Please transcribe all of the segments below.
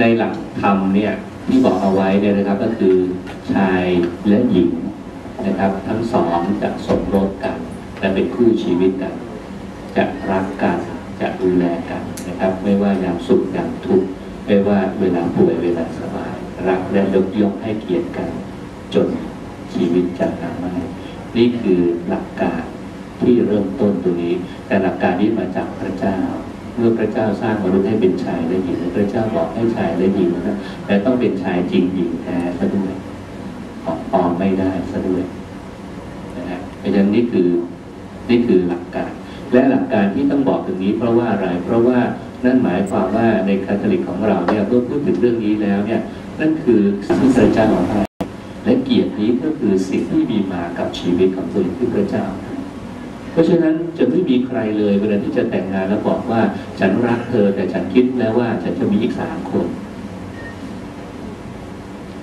ในหลักธรรมเนี่ยที่บอกเอาไว้เนี่ยนะครับก็คือชายและหญิงนะครับ ทั้งสองจะสมรสกันและเป็นคู่ชีวิตกัน จะรักกันจะดูแลกันนะครับ ไม่ว่ายามสุขยามทุกข์ไม่ว่าเวลาป่วยเวลาสบาย รักและยกย่องให้เกียรติกัน จนชีวิตจะหาไม่นี่คือหลักการที่เริ่มต้นตรงนี้ แต่หลักการนี้มาจากพระเจ้า เมื่อพระเจ้าสร้างมนุษย์ให้เป็นชายและหญิงพระเจ้าบอกให้ชายและหญิงนะแต่ต้องเป็นชายจริงหญิงแท้ซะด้วยของปลอมไม่ได้ซะด้วยนะฮะเพราะฉะนั้นนี่คือนี่คือหลักการ และหลักการที่ต้องบอกตรงนี้ เพราะว่าอะไรเพราะว่านั่นหมายความว่าในคาทอลิกของเราเนี่ยเมื่อพูดถึงเรื่องนี้แล้วเนี่ย นั่นคือที่พระเจ้าให้และเกียรตินี้ก็คือสิ่งที่มีมากับชีวิตของตัวเองที่พระเจ้า เพราะฉะนั้นจะไม่มีใครเลยเวลาที่จะแต่งงานแล้วบอกว่าฉันรักเธอแต่ฉันคิดแล้วว่าฉันจะมีอีกสามคน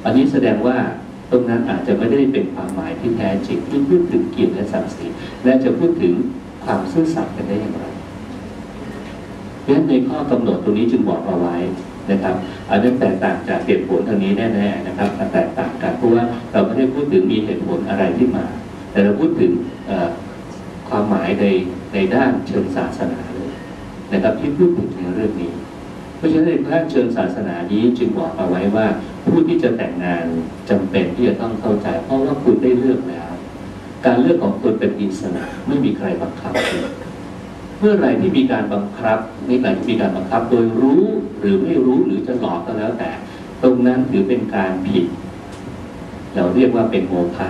อันนี้แสดงว่าตรงนั้นอาจจะไม่ได้เป็นความหมายที่แท้จริงที่พูดถึงเกียรติและศักดิ์ศรีและจะพูดถึงความซื่อสัตย์กันได้อย่างไรเพราะฉะนั้นในข้อกำหนดตรงนี้จึงบอกเอาไว้นะครับอันนั้นแตกต่างจากเหตุผลทางนี้แน่ๆนะครับแตกต่างกันเพราะว่าเราไม่ได้พูดถึงมีเหตุผลอะไรที่มา แต่เราพูดถึง ความหมายในในด้านเชิงศาสนาเลยนะครับที่พูดถึงในเรื่องนี้ เพราะฉะนั้นในด้านเชิงศาสนานี้จึงบอกเอาไว้ว่า ผู้ที่จะแต่งงานจำเป็นที่จะต้องเข้าใจ เพราะว่าคุณได้เลือกแล้ว การเลือกของคุณเป็นอิสระไม่มีใครบังคับเลยเมื่อไรที่มีการบังคับนี่ไหนที่มีการบังคับโดยรู้หรือไม่รู้หรือจะหลอกก็แล้วแต่ ตรงนั้นถือเป็นการผิด เราเรียกว่าเป็นโมฆะ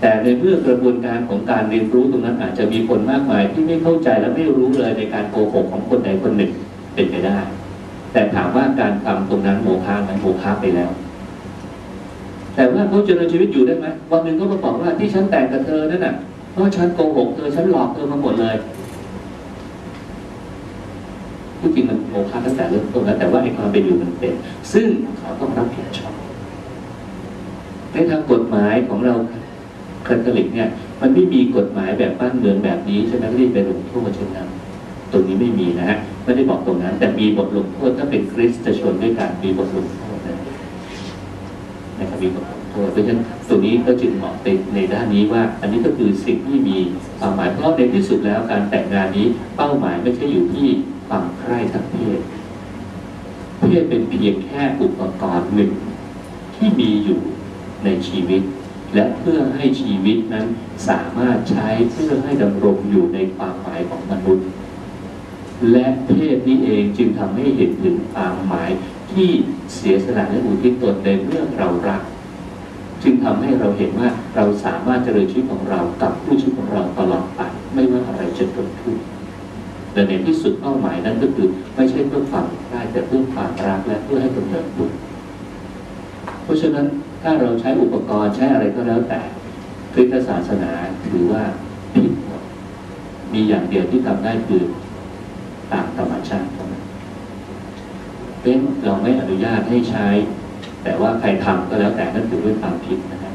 แต่ในเมื่อกระบวนการของการเรียนรู้ตรงนั้นอาจจะมีคนมากมาย ที่ไม่เข้าใจและไม่รู้เลยในการโกหกของคนใดคนหนึ่งเป็นไปได้ แต่ถามว่าการทำตรงนั้นโมฆะไหมโมฆะไปแล้ว แต่ว่าเขาเจริญชีวิตอยู่ได้ไหมวันหนึ่งก็มาบอกว่าที่ฉันแต่งกับเธอนั่นน่ะเพราะฉันโกหกเธอฉันหลอกเธอมาหมดเลยที่จริงมันโมฆะตั้งแต่เริ่มต้นแล้วแต่ว่าไอ้ความเป็นอยู่มันเป็น ซึ่งเขาต้องรับผิดชอบในทางกฎหมายของเรา คาทอลิกเนี่ยมันไม่มีกฎหมายแบบบ้านเมืองแบบนี้ใช่ไหมรีบไปลงโทษชนนั้นตรงนี้ไม่มีนะฮะไม่ได้บอกตรงนั้น แต่มีบทลงโทษถ้าเป็นคริสตชนด้วยกันมีบทลงโทษนะนะครับมีบทลงโทษเพราะฉะนั้นตรงนี้ก็จึงเหมาะในในด้านนี้ว่า อันนี้ก็คือสิ่งที่มีความหมายเพราะในที่สุดแล้วการแต่งงานนี้เป้าหมายไม่ใช่อยู่ที่ความใคร่ทางเพศเพศเป็นเพียงแค่อุปกรณ์หนึ่งที่มีอยู่ในชีวิต และเพื่อให้ชีวิตนั้นสามารถใช้เพื่อให้ดำรงอยู่ในความหมายของมนุษย์ และเพศนี้เองจึงทำให้เห็นถึงความหมายที่เสียสละและอุทิศตนในเมื่อเรารัก จึงทำให้เราเห็นว่าเราสามารถเจริญชีวิตของเรากับผู้ชีวิตของเราตลอดไปไม่ว่าอะไรจะเกิดขึ้นแต่ในที่สุดเป้าหมายนั้นก็คือไม่ใช่เพื่อความได้แต่เพื่อความรักและเพื่อให้กำเนิดบุตรเพราะฉะนั้น ถ้าเราใช้อุปกรณ์ใช้อะไรก็แล้วแต่คริสตศาสนาถือว่าผิดหมดมีอย่างเดียวที่ทำได้คือตามธรรมชาติเท่านั้นเป็นเราไม่อนุญาตให้ใช้ แต่ว่าใครทำก็แล้วแต่นั่นถือว่าความผิดนะ